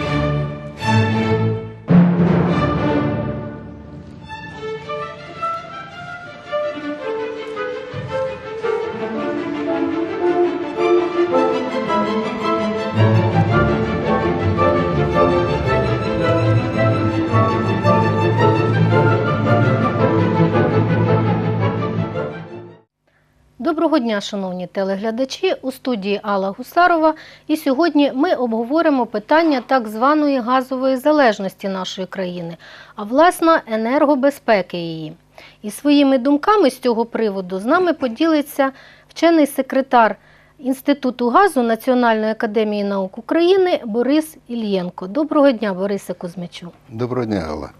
thank you Дня, шановні телеглядачі. У студії Алла Гусарова. І сьогодні ми обговоримо питання так званої газової залежності нашої країни, а власне енергобезпеки її. І своїми думками з цього приводу з нами поділиться вчений секретар Інституту газу Національної академії наук України Борис Ільєнко. Доброго дня, Борисе Кузьмичу. Доброго дня, Алла.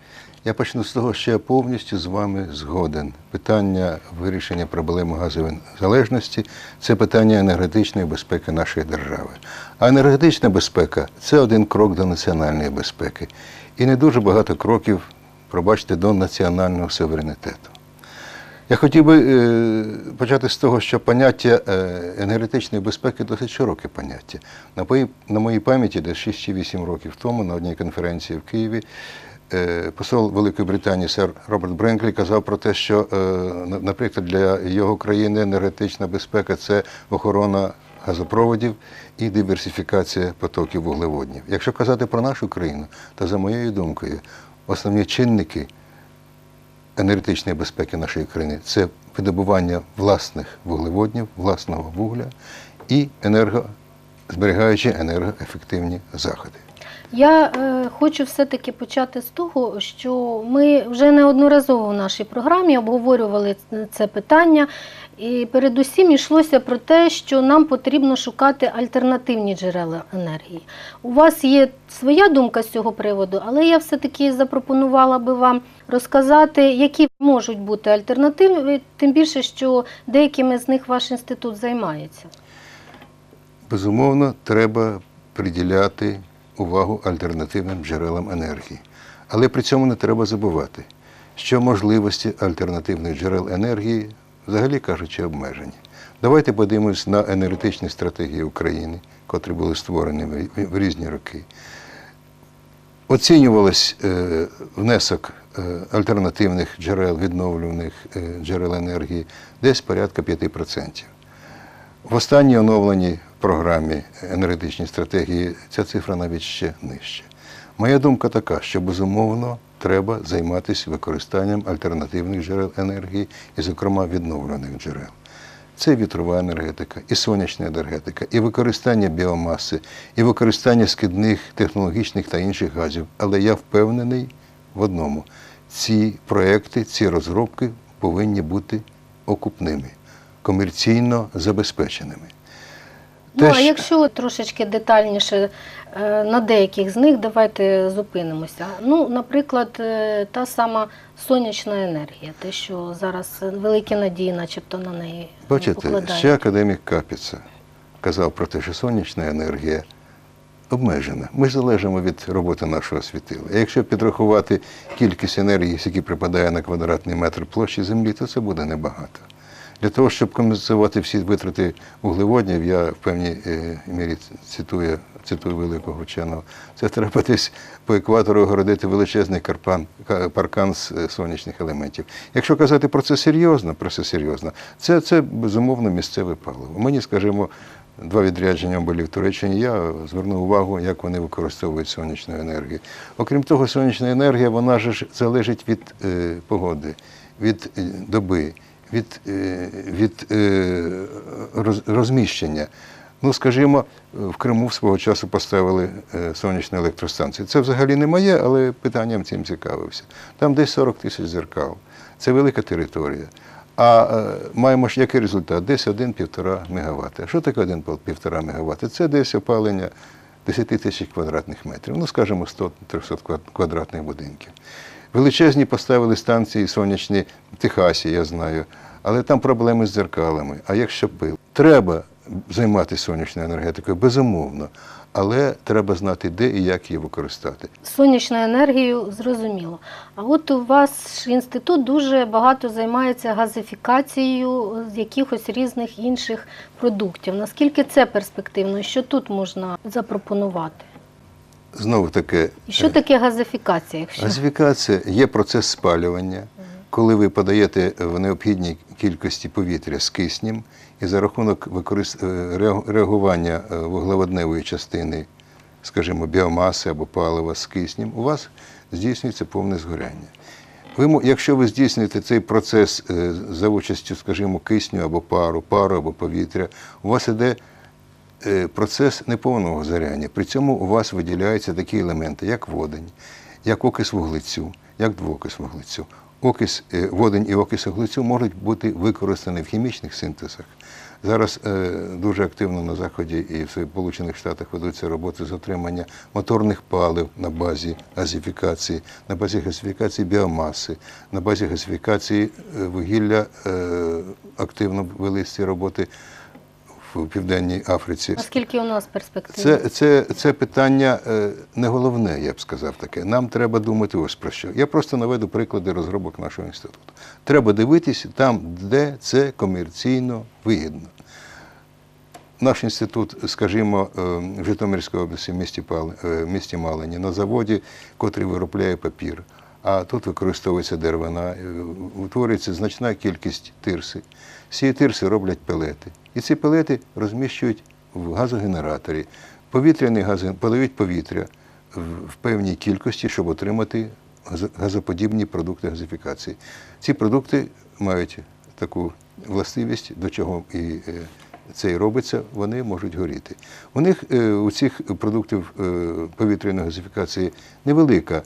Я почну з того, що я повністю з вами згоден. Питання вирішення проблеми газової залежності це питання енергетичної безпеки нашої держави. А енергетична безпека це один крок до національної безпеки. І не дуже багато кроків, пробачте, до національного суверенітету. Я хотів би е, почати з того, що поняття е, енергетичної безпеки досить широке поняття. На, моїй пам'яті, десь 6 чи 8 років тому, на одній конференції в Києві, е, посол Великої Британії сер Роберт Бренклі казав про те, що, наприклад, для його країни енергетична безпека це охорона газопроводів і диверсифікація потоків вуглеводнів. Якщо казати про нашу країну, то за моєю думкою, основні чинники енергетичної безпеки нашої країни це видобування власних вуглеводнів, власного вугля і енерго, зберігаючи енергоефективні заходи. Я е, хочу все-таки почати з того, що ми вже неодноразово в нашій програмі обговорювали це питання, і передусім йшлося про те, що нам потрібно шукати альтернативні джерела енергії. У вас є своя думка з цього приводу, але я все-таки запропонувала би вам розказати, які можуть бути альтернативи, тим більше, що деякими з них ваш інститут займається. Безумовно, треба приділяти увагу альтернативним джерелам енергії. Але при цьому не треба забувати, що можливості альтернативних джерел енергії, взагалі кажучи, обмежені. Давайте подивимось на енергетичні стратегії України, котрі були створені в різні роки. Оцінювалось е, внесок е, альтернативних джерел, відновлюваних е, джерел енергії десь порядка 5%. В останній оновленій програмі енергетичній стратегії ця цифра навіть ще нижча. Моя думка така, що безумовно треба займатися використанням альтернативних джерел енергії і, зокрема, відновлених джерел. Це вітрова енергетика, і сонячна енергетика, і використання біомаси, і використання скидних технологічних та інших газів. Але я впевнений в одному: ці проекти, ці розробки повинні бути окупними, комерційно забезпеченими. Ну, а що- якщо трошечки детальніше е, на деяких з них, давайте зупинимося. Ну, наприклад, е, та сама сонячна енергія, те, що зараз великі надії, начебто, на неї Бачите, покладають. ще академік Капіца казав про те, що сонячна енергія обмежена. Ми залежимо від роботи нашого світила. А якщо підрахувати кількість енергії, яка припадає на квадратний метр площі Землі, то це буде небагато. Для того, щоб компенсувати всі витрати вуглеводнів, я в певній е, мірі цитую, цитую великого вченого, це треба десь по екватору огородити величезний карпан, паркан з е, сонячних елементів. Якщо казати про це серйозно, про це серйозно, це, це безумовно місцеве паливо. Мені, скажімо, два відрядження були в Туреччині. Я звернув увагу, як вони використовують сонячну енергію. Окрім того, сонячна енергія вона ж залежить від е, погоди, від е, доби, від, е, від е, розміщення. Ну, скажімо, в Криму свого часу поставили е, сонячну електростанцію. Це взагалі не моє, але питанням цим цікавився. Там десь 40 тисяч зеркал. Це велика територія. А маємо ж який результат? Десь 1-1,5 МВт. Що таке 1,5 МВт? Це десь опалення 10 тисяч квадратних метрів, ну, скажімо, 100-300 квадратних будинків. Величезні поставили станції сонячні в Техасі, я знаю, але там проблеми з дзеркалами. А якщо пил? Треба займатися сонячною енергетикою, безумовно, але треба знати, де і як її використати. Сонячною енергією зрозуміло. А от у вас інститут дуже багато займається газифікацією якихось різних інших продуктів. Наскільки це перспективно? Що тут можна запропонувати? Знову таки, що таке газифікація? Якщо газифікація є процес спалювання, коли ви подаєте в необхідній кількості повітря з киснем, і за рахунок використ... е, реагування е, вуглеводневої частини, скажімо, біомаси або палива з киснем, у вас здійснюється повне згоряння. Ви, якщо ви здійснюєте цей процес е, за участю, скажімо, кисню або пару, пару або повітря, у вас іде е, процес неповного заряння. При цьому у вас виділяються такі елементи, як водень, як окис вуглецю, як двокис вуглецю. Окис, е, водень і окис вуглецю можуть бути використані в хімічних синтезах. Зараз е, дуже активно на Заході і в Сполучених Штатах ведуться роботи з отримання моторних палив на базі газифікації, на базі газифікації біомаси, на базі газифікації е, вугілля е, активно велись ці роботи в Південній Африці. наскільки у нас перспектива? Це, це, це питання е, не головне, я б сказав таке. Нам треба думати ось про що. Я просто наведу приклади розробок нашого інституту. Треба дивитися там, де це комерційно вигідно. Наш інститут, скажімо, е, в Житомирській області, в місті, е, в місті Малині, на заводі, котрий виробляє папір, а тут використовується деревина, е, утворюється значна кількість тирси. З тирси роблять пелети. І ці пелети розміщують в газогенераторі. Повітряний газ, подають повітря в певній кількості, щоб отримати газоподібні продукти газифікації. Ці продукти мають таку властивість, до чого і е, це і робиться, вони можуть горіти. У них е, у цих продуктів повітряної газифікації невелика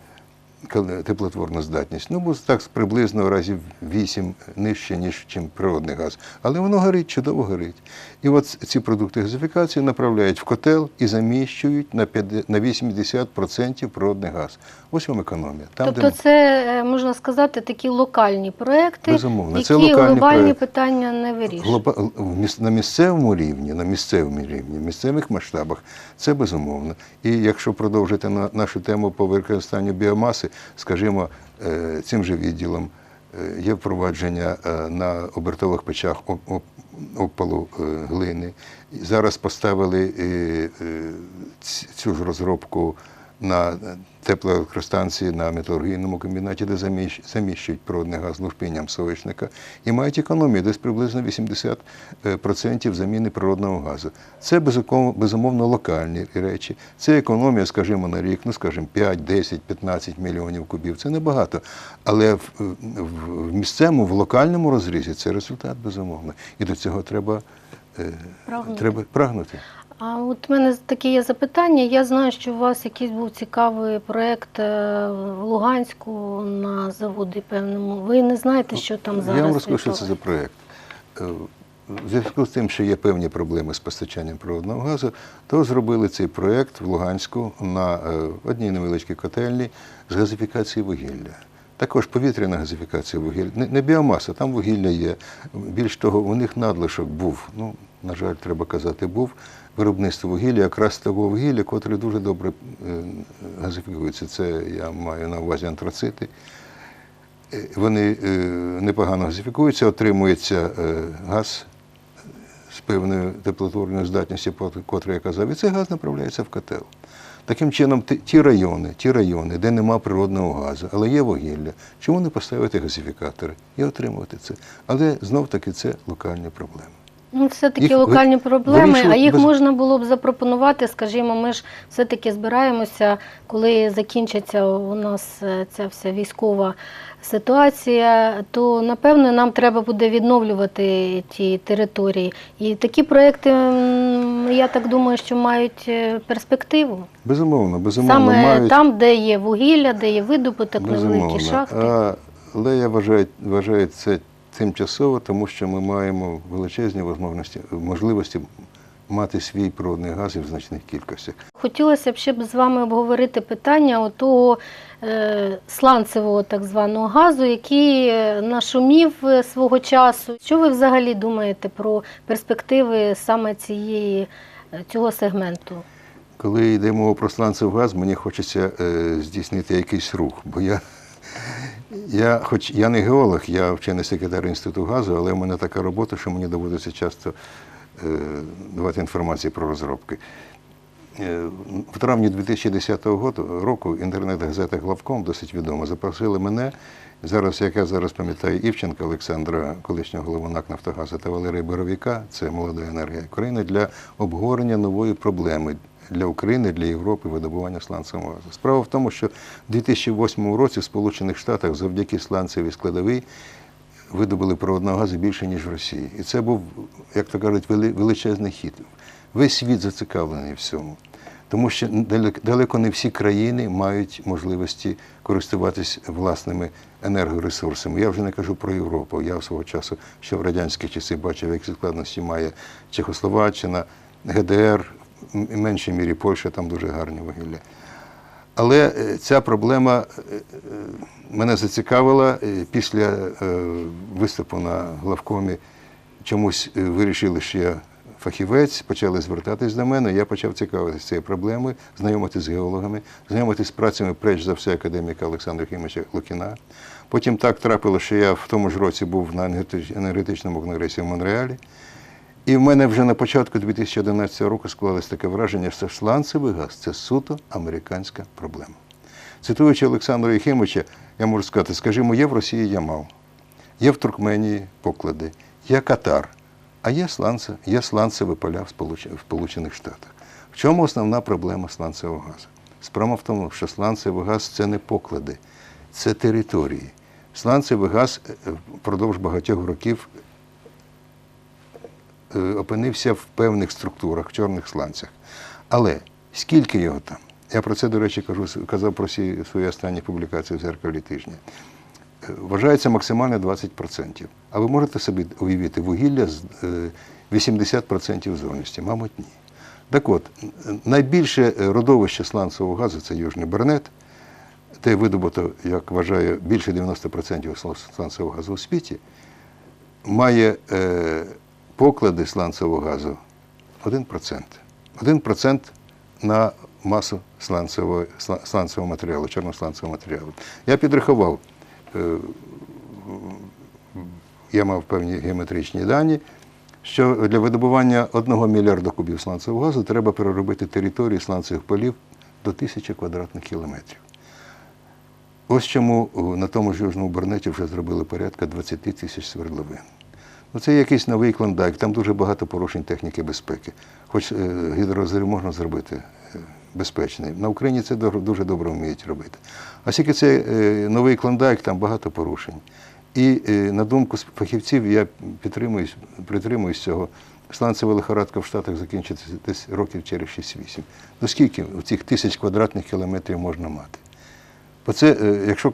теплотворна здатність. Ну, бо так приблизно разів 8 нижче, ніж чим природний газ. Але воно горить, чудово горить. І от ці продукти газифікації направляють в котел і заміщують на 50 на 80% природний газ. Ось вам економія. Там, тобто де це, е, можна сказати, такі локальні проекти, Безумовно, які це локальні глобальні проекти. питання не вирішують. На місцевому рівні, на місцевому рівні, в місцевих масштабах це безумовно. І якщо продовжити на нашу тему по використанню біомаси, скажімо, е, цим же відділом е, є впровадження е, на обертових печах оп- оп- опалу глини. Зараз поставили цю ж розробку на теплоелектростанції на металургійному комбінаті, де заміщують природний газ лушпинням соняшника, і мають економію десь приблизно 80% заміни природного газу. Це безумовно локальні речі. Це економія, скажімо, на рік, ну скажімо, 5, 10, 15 мільйонів кубів. Це небагато. Але в, в, в місцевому, в локальному розрізі це результат безумовно. І до цього треба, е, Прагнути. треба прагнути. А от в мене таке є запитання. Я знаю, що у вас якийсь був цікавий проєкт е, в Луганську на заводі певному. Ви не знаєте, що там зараз? Я вам розкажу, що це за проєкт. Е, В зв'язку з тим, що є певні проблеми з постачанням природного газу, то зробили цей проєкт в Луганську на е, одній невеличкій котельні з газифікації вугілля. Також повітряна газифікація вугілля. Не, не біомаса, там вугілля є. Більш того, у них надлишок був, ну, на жаль, треба казати, був виробництво вугілля, якраз того вугілля, котре дуже добре е, газифікується. Це я маю на увазі антрацити. Е, Вони е, непогано газифікуються, отримується газ з певною теплотворною здатністю, про котру я казав, і цей газ направляється в котел. Таким чином, ті райони, ті райони, де нема природного газу, але є вугілля, чому не поставити газифікатори і отримувати це? Але знов таки це локальні проблеми. Ну, все-таки Їх локальні проблеми, а їх без- можна було б запропонувати. Скажімо, ми ж все-таки збираємося, коли закінчиться у нас е, ця вся військова ситуація, то напевно нам треба буде відновлювати ті території. І такі проекти, я так думаю, що мають е, перспективу. Безумовно, безумовно, Саме мають там, де є вугілля, де є видобуток, невеликі шахти. Але я вважаю, вважаю це тимчасово, тому що ми маємо величезні можливості, можливості мати свій природний газ і в значних кількостях. Хотілося б ще б з вами обговорити питання того е, сланцевого так званого газу, який е, нашумів е, свого часу. Що ви взагалі думаєте про перспективи саме цієї, е, цього сегменту? Коли йде мова про сланцевий газ, мені хочеться е, здійснити якийсь рух, бо я, я, хоч я не геолог, я вчений секретар інституту газу, але в мене така робота, що мені доводиться часто е, давати інформацію про розробки. е, в травні 2010 году- року інтернет-газета Главком досить відома. Запросили мене. Зараз, як я зараз пам'ятаю, Івченка Олександра, колишнього голову НАК «Нафтогазу» та Валерія Боровіка, це молода енергія України, для обговорення нової проблеми для України, для Європи видобування сланцевого газу. Справа в тому, що в 2008 році в Сполучених Штатах завдяки сланцевій складовій видобули природного газу більше, ніж в Росії. І це був, як то кажуть, величезний хід. Весь світ зацікавлений в цьому. Тому що далек- далеко не всі країни мають можливості користуватись власними енергоресурсами. Я вже не кажу про Європу. Я свого часу, ще в радянські часи, бачив, які складності має Чехословаччина, ГДР, меншій мірі Польща, там дуже гарні вугілля. Але е, ця проблема е, е, мене зацікавила після виступу на главкомі. Чомусь вирішили, що я фахівець, почали звертатись до мене. Я почав цікавитися цією проблемою, знайомитися з геологами, знайомитися з працями, перш за все, академіка Олександра Хімовича Лукіна. Потім так трапило, що я в тому ж році був на енергетичному конгресі в Монреалі. І в мене вже на початку 2011 року склалось таке враження, що сланцевий газ це суто американська проблема. Цитуючи Олександра Єхимовича, я можу сказати, скажімо, є в Росії Ямал, є в Туркменії поклади, є Катар, а є сланце, є сланцеві поля в Сполуч- Сполучених Штатах. В чому основна проблема сланцевого газу? Справа в тому, що сланцевий газ це не поклади, це території. Сланцевий газ е, впродовж багатьох років опинився в певних структурах, в чорних сланцях. Але скільки його там? Я про це, до речі, кажу, казав про свої останні публікації в зеркалі тижня. Е, Вважається максимально 20%. А ви можете собі уявити вугілля з е, 80% зовнішності? Мабуть, ні. Так от, найбільше е, родовище сланцевого газу це Южний Бернет, де видобуто, як вважаю, більше 90% сланцевого газу у світі, має е, поклади сланцевого газу 1%. 1% на масу сланцевого, сла- сланцевого матеріалу, чорносланцевого матеріалу. Я підрахував, е, я мав певні геометричні дані, що для видобування 1 мільярда кубів сланцевого газу треба переробити території сланцевих полів до тисячі квадратних кілометрів. Ось чому на тому ж Южному Бернеті вже зробили порядка 20 тисяч свердловин. Ну, це якийсь новий клондайк, там дуже багато порушень техніки безпеки. Хоч е, гідрозрив можна зробити е, безпечний. На Україні це дуже добре вміють робити. А оскільки це е, новий клондайк, там багато порушень. І на думку фахівців, я притримуюсь цього. Сланцева лихорадка в Штатах закінчиться десь років через 6-8. Ну скільки цих тисяч квадратних кілометрів можна мати? Бо це, е, якщо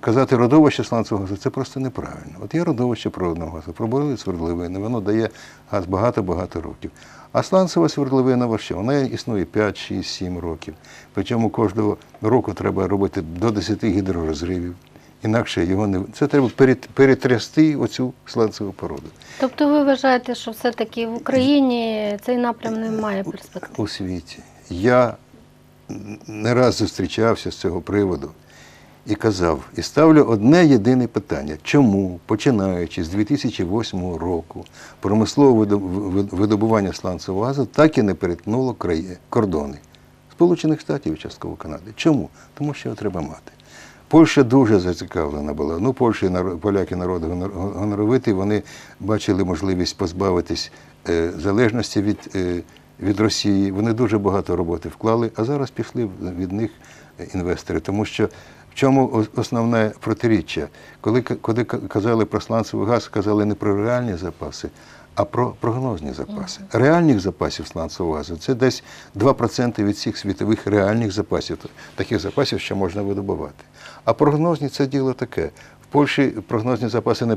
казати родовище сланцевого газу, це просто неправильно. От є родовище природного газу, пробурили свердловини, воно дає газ багато-багато років. А сланцева свердловина важча, вона існує 5, 6, 7 років. Причому кожного року треба робити до 10 гідророзривів. Інакше його не це треба перетрясти оцю сланцеву породу. Тобто ви вважаєте, що все-таки в Україні цей напрям не має перспектив? у світі. Я не раз зустрічався з цього приводу і казав, і ставлю одне єдине питання: чому, починаючи з 2008 року, промислове видобування сланцевого газу так і не перетнуло краї- кордони Сполучених Штатів і частково Канади. Чому? Тому що його треба мати. Польща дуже зацікавлена була. Ну, Польща, і поляки народ гонор- гоноровитий, вони бачили можливість позбавитись е, залежності від, е, від Росії. Вони дуже багато роботи вклали, а зараз пішли від них інвестори. Тому що в чому основне протиріччя? Коли, коли казали про сланцевий газ, казали не про реальні запаси, а про прогнозні запаси. Реальних запасів сланцевого газу це десь 2% від всіх світових реальних запасів, таких запасів, що можна видобувати. А прогнозні це діло таке. В Польщі прогнозні запаси не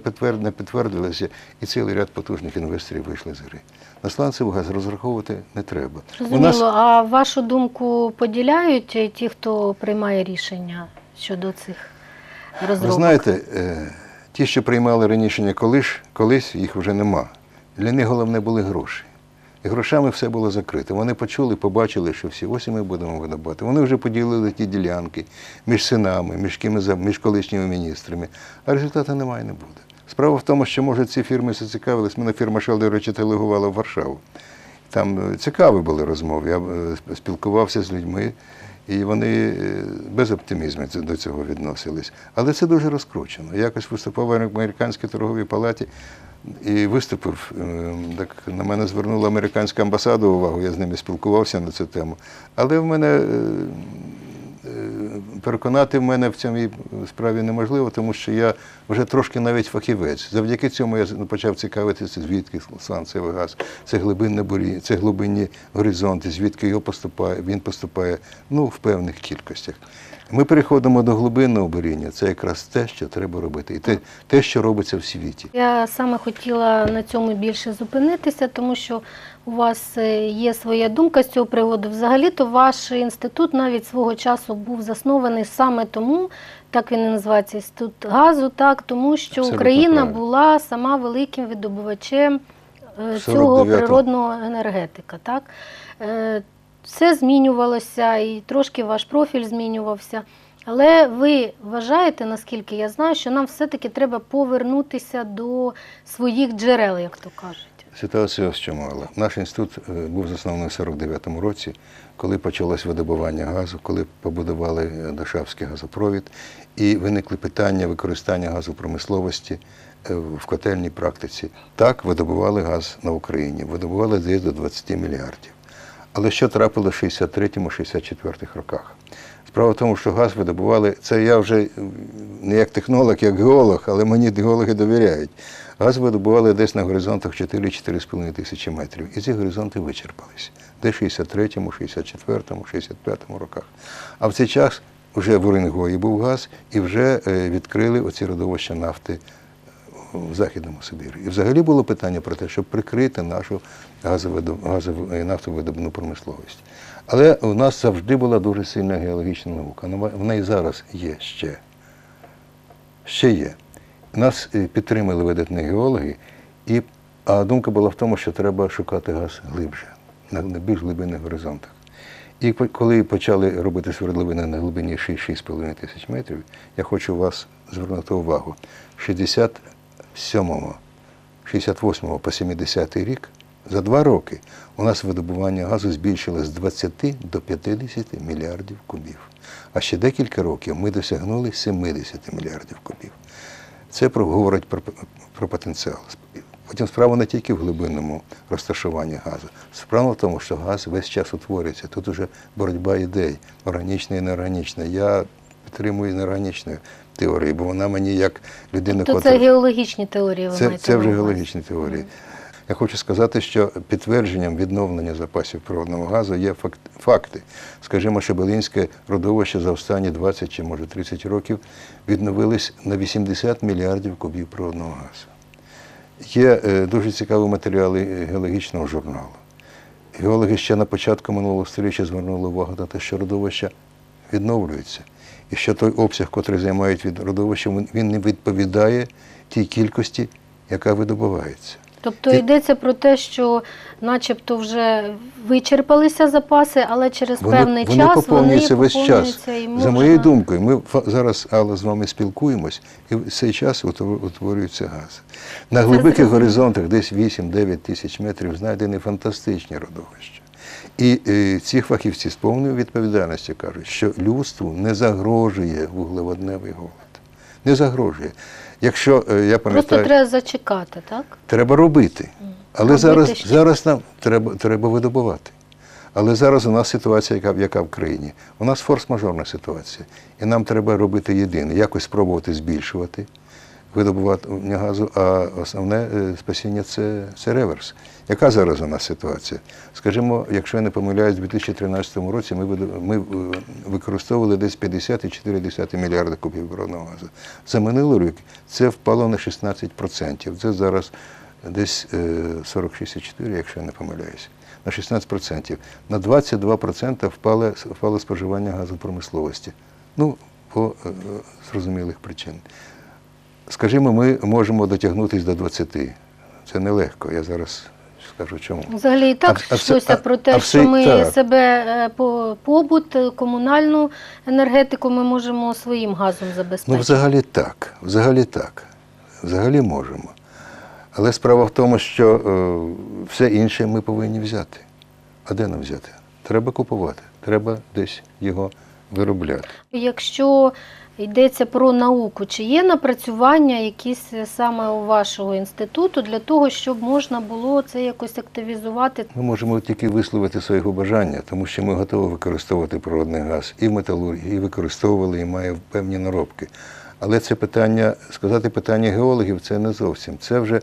підтвердилися, і цілий ряд потужних інвесторів вийшли з гри. На сланцевий газ розраховувати не треба. Зрозуміло, а вашу думку поділяють е, ті, хто приймає рішення щодо цих розробок? Ви знаєте, е, ті, що приймали рішення колись, колись їх вже нема. Для них головне були гроші. І грошами все було закрито. Вони почули, побачили, що всі ось і ми будемо видобувати. Вони вже поділили ті ділянки між синами, між, кими, між колишніми міністрами. А результату немає і не буде. Справа в тому, що може ці фірми зацікавились. Мене фірма Шел, до речі, делегувала в Варшаву. Там е, цікаві були розмови. Я е, спілкувався з людьми, і вони е, без оптимізму до цього відносились. Але це дуже розкручено. Якось виступав в американській торговій палаті і виступив. е, Так на мене звернула американська амбасада увагу, я з ними спілкувався на цю тему. Але в мене переконати мене в цьому справі неможливо, тому що я вже трошки навіть фахівець. Завдяки цьому я почав цікавитися, звідки сланцевий газ, це глибинне бурі, це глибинні горизонти, звідки його поступає, він поступає ну, в певних кількостях. Ми переходимо до глибинного буріння. Це якраз те, що треба робити, і те, те, що робиться в світі. Я саме хотіла на цьому більше зупинитися, тому що у вас е, є своя думка з цього приводу. Взагалі-то ваш інститут навіть свого часу був заснований саме тому, так він і називається інститут газу, так тому що Абсолютно Україна правильно. була сама великим видобувачем е, цього природного енергетика. Так? Е, Все змінювалося і трошки ваш профіль змінювався. Але ви вважаєте, наскільки я знаю, що нам все-таки треба повернутися до своїх джерел, як то кажуть. Ситуація ось чому. Алла. Наш інститут е, був заснований в 49-му році, коли почалось видобування газу, коли побудували е, Дашавський газопровід, і виникли питання використання газу промисловості е, в котельній практиці. Так видобували газ на Україні, видобували десь до 20 мільярдів. Але що трапило в 63-64 роках? Справа в тому, що газ видобували, це я вже не як технолог, як геолог, але мені геологи довіряють. Газ видобували десь на горизонтах 4-4,5 тисячі метрів. І ці горизонти вичерпалися. Де 63-му, 64-му, 65-му роках. А в цей час вже в Уренгої був газ і вже е, відкрили оці родовища нафти в Західному Сибірі. І взагалі було питання про те, щоб прикрити нашу газовидоб- газову нафтовидобну промисловість. Але у нас завжди була дуже сильна геологічна наука. Вона- Вона і зараз є ще. Ще є. Нас е, підтримали видатні геологи, і, а думка була в тому, що треба шукати газ глибше, на, на більш глибинних горизонтах. І коли почали робити свердловини на глибині 6-6,5 тисяч метрів, я хочу вас звернути увагу. 67-го, 68-го по 70-й рік за два роки у нас видобування газу збільшилось з 20 до 50 мільярдів кубів. А ще декілька років ми досягнули 70 мільярдів кубів. Це говорить про, про потенціал. Потім справа не тільки в глибинному розташуванні газу. Справа в тому, що газ весь час утворюється. Тут уже боротьба ідей, органічна і неорганічна. Я підтримую неорганічну теорію, бо вона мені як людина, Тобто котра- це геологічні теорії, ви це, маєте це вже геологічні теорії. Я хочу сказати, що підтвердженням відновлення запасів природного газу є факти. Скажімо, Шебелинське родовище за останні 20 чи може 30 років відновились на 80 мільярдів кубів природного газу. Є е, дуже цікаві матеріали геологічного журналу. Геологи ще на початку минулого століття звернули увагу на те, що родовища відновлюються. І що той обсяг, котрий займають від родовища, він не відповідає тій кількості, яка видобувається. Тобто Ти- йдеться про те, що начебто вже вичерпалися запаси, але через Вони, певний вони час поповнюються вони весь час. поповнюються і За моєю думкою, ми фа- зараз Алла, з вами спілкуємось, і в цей час утвор- утворюється газ. На глибоких зрозуміло. горизонтах, десь 8-9 тисяч метрів, знайдені фантастичні родовища. І е, ці фахівці з повною відповідальністю кажуть, що людству не загрожує вуглеводневий голод. Не загрожує. Якщо я я Просто пам'ятаю, треба зачекати, так? Треба робити. Але Робити зараз, зараз нам треба, треба видобувати. Але зараз у нас ситуація, яка, яка в країні. У нас форс-мажорна ситуація. І нам треба робити єдине, якось спробувати збільшувати видобування газу, а основне е, спасіння це, реверс. Яка зараз у нас ситуація? Скажімо, якщо я не помиляюсь, у 2013 році ми, е, використовували десь 50,4 мільярда кубів природного газу. За минулий рік це впало на 16%. Це зараз десь е, 46,4, якщо я не помиляюсь. На 16%. На 22% впало, впало споживання газу промисловості. Ну, по е, зрозумілих причин. Скажімо, ми можемо дотягнутися до 20. Це нелегко. Я зараз скажу чому. Взагалі і так А- йшлося а- про те, а що ми так. себе е, по побут, е, комунальну енергетику ми можемо своїм газом забезпечити. Ну, взагалі так. Взагалі так. Взагалі можемо. Але справа в тому, що е, все інше ми повинні взяти. А де нам взяти? Треба купувати, треба десь його виробляти. Якщо йдеться про науку, чи є напрацювання якісь саме у вашого інституту для того, щоб можна було це якось активізувати? Ми можемо тільки висловити свої бажання, тому що ми готові використовувати природний газ і в металургії, і використовували, і має певні наробки. Але це питання, сказати питання геологів, це не зовсім. Це вже,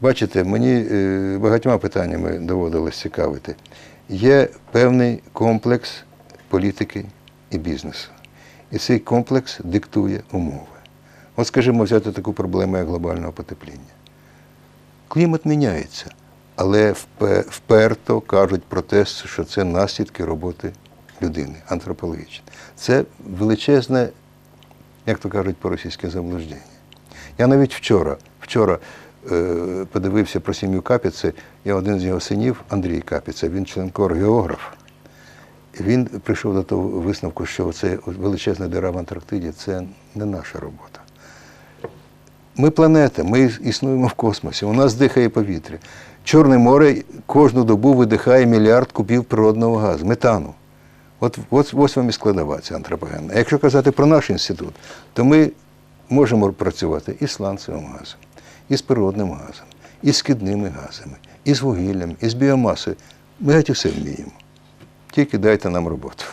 бачите, мені е, багатьма питаннями доводилось цікавити. Є певний комплекс політики і бізнесу. І цей комплекс диктує умови. От, скажімо, взяти таку проблему, як глобального потепління. Клімат міняється, але вперто кажуть про те, що це наслідки роботи людини, антропологічної. Це величезне, як то кажуть по-російськи, заблуждення. Я навіть вчора, вчора е, подивився про сім'ю Капіци, я один з його синів, Андрій Капіца, він членкор географ. Він прийшов до того висновку, що це величезна дира в Антарктиді це не наша робота. Ми планета, ми існуємо в космосі, у нас дихає повітря. Чорне море кожну добу видихає мільярд кубів природного газу, метану. От, от ось вам і складова ця антропогенна. А якщо казати про наш інститут, то ми можемо працювати і з сланцевим газом, і з природним газом, і з скидними газами, і з вугіллям, і з біомасою. Ми геть усе вміємо. Тільки дайте нам роботу.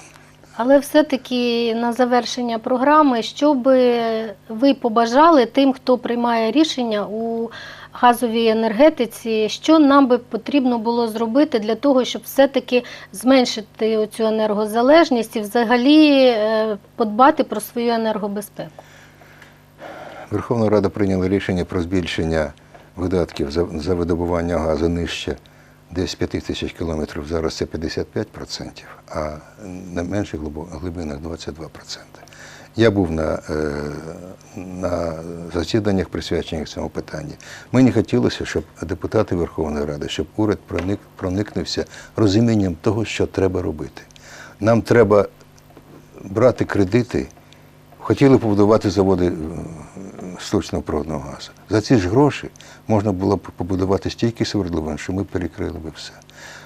Але все-таки на завершення програми, що би ви побажали тим, хто приймає рішення у газовій енергетиці, що нам би потрібно було зробити для того, щоб все-таки зменшити цю енергозалежність і взагалі е, подбати про свою енергобезпеку? Верховна Рада прийняла рішення про збільшення видатків за, за видобування газу нижче десь 5 тисяч кілометрів. Зараз це 55%, а на менших глибинах 22%. Я був на, е, на засіданнях, присвячених цьому питанню. Мені хотілося, щоб депутати Верховної Ради, щоб уряд проник, проникнувся розумінням того, що треба робити. Нам треба брати кредити, хотіли побудувати заводи сточного природного газу. За ці ж гроші можна було б побудувати стільки свердловин, що ми перекрили би все.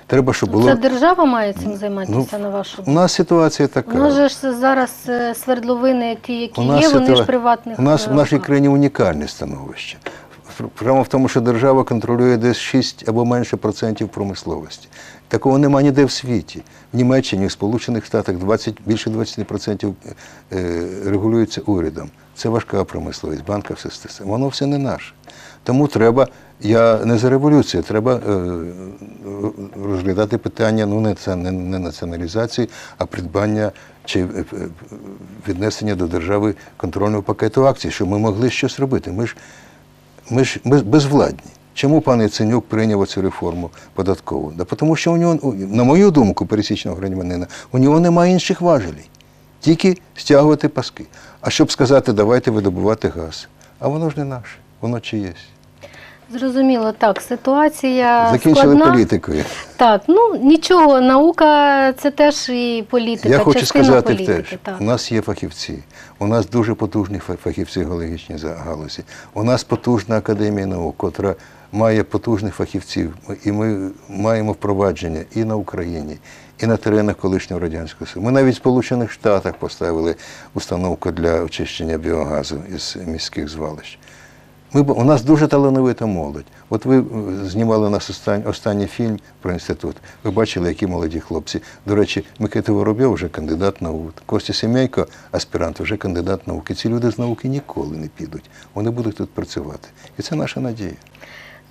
Треба, щоб було. Це держава має цим займатися, Ну, на вашу У нас ситуація така. У нас же ж зараз е, свердловини, ті, які є, вони ж приватних. У нас е, в нашій країні унікальне становище. Прямо в тому, що держава контролює десь 6 або менше процентів промисловості. Такого нема ніде в світі. В Німеччині, в Сполучених Штатах 20, більше 20% е, регулюється урядом. Це важка промисловість, банківська система. Воно все не наше. Тому треба, я не за революцію, треба е, розглядати питання ну, не, не, не націоналізації, а придбання чи е, е, віднесення до держави контрольного пакету акцій, щоб ми могли щось робити. Ми ж, ми ж ми безвладні. Чому пан Яценюк прийняв цю реформу податкову? Да тому що у нього, на мою думку, пересічного громадянина, у нього немає інших важелей. Тільки стягувати паски. А щоб сказати, давайте видобувати газ. А воно ж не наше, воно чиєсь. Зрозуміло, так, ситуація Закінчили складна. політикою. Так, ну нічого, наука це теж і політика. Я хочу частина сказати політики, теж, так. у нас є фахівці, у нас дуже потужні фа- фахівці геологічні галузі. У нас потужна академія наук, котра має потужних фахівців, і ми маємо впровадження і на Україні, і на теренах колишнього радянського Союзу. Ми навіть в Сполучених Штатах поставили установку для очищення біогазу із міських звалищ. Ми, у нас дуже талановита молодь. От ви е, знімали нас остань, останній фільм про інститут. Ви бачили, які молоді хлопці. До речі, Микита Воробйов вже кандидат наук. Костя Семейко, аспірант, вже кандидат науки. Ці люди з науки ніколи не підуть. Вони будуть тут працювати. І це наша надія.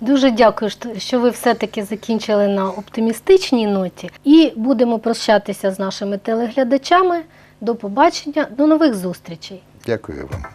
Дуже дякую, що- ви все-таки закінчили на оптимістичній ноті. І будемо прощатися з нашими телеглядачами. До побачення, до нових зустрічей. Дякую вам.